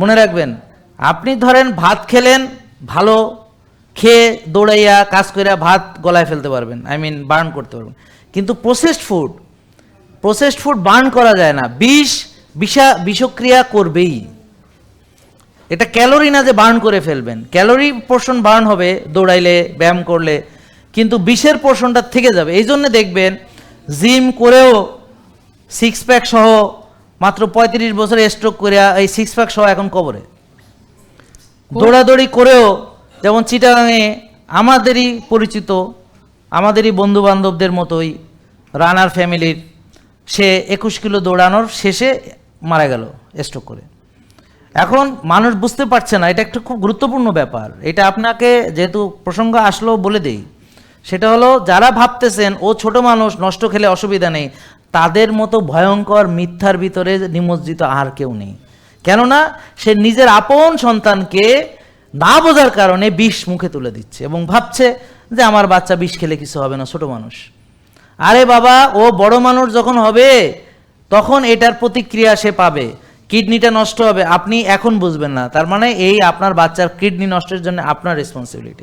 মনে রাখবেন, আপনি ধরেন ভাত খেলেন, ভালো, খেয়ে দৌড়াইয়া কাজ কইরা ভাত গলায় ফেলতে পারবেন আই মিন বার্ন করতে পারবেন। কিন্তু processed food processed food burn করা যায় না, বিষ, বিষা, বিষক্রিয়া করবেই। এটা ক্যালোরি না যে বার্ন করে ফেলবেন, ক্যালোরি পোর্শন বার্ন হবে, দৌড়াইলে, ব্যায়াম করলে, কিন্তু বিষের পোর্শনটা থেকে যাবে। এই জন্য দেখবেন জিম করেও সিক্স প্যাক সহ মাত্র পঁয়ত্রিশ বছরে স্ট্রোক করে এই সিক্স প্যাক সহ এখন কবরে। দৌড়াদৌড়ি করেও যেমন চিটাগাঙে আমাদেরই পরিচিত আমাদেরই বন্ধু বান্ধবদের মতোই রানার ফ্যামিলির সে একুশ কিলো দৌড়ানোর শেষে মারা গেল স্ট্রোক করে। এখন মানুষ বুঝতে পারছে না এটা একটা খুব গুরুত্বপূর্ণ ব্যাপার। এটা আপনাকে যেহেতু প্রসঙ্গ আসলো বলে দেই সেটা হলো যারা ভাবতেছেন ও ছোট মানুষ নষ্ট খেলে অসুবিধা নেই। তাদের মতো ভয়ঙ্কর মিথ্যার ভিতরে নিমজ্জিত আর কেউ নেই। কেননা সে নিজের আপন সন্তানকে না বোঝার কারণে বিষ মুখে তুলে দিচ্ছে এবং ভাবছে যে আমার বাচ্চা বিষ খেলে কিছু হবে না, ছোট মানুষ। আরে বাবা, ও বড় মানুষ যখন হবে, তখন এটার প্রতিক্রিয়া সে পাবে। কিডনিটা নষ্ট হবে, আপনি এখন বুঝবেন না। তার মানে এই আপনার বাচ্চার কিডনি নষ্টের জন্য আপনার রেসপন্সিবিলিটি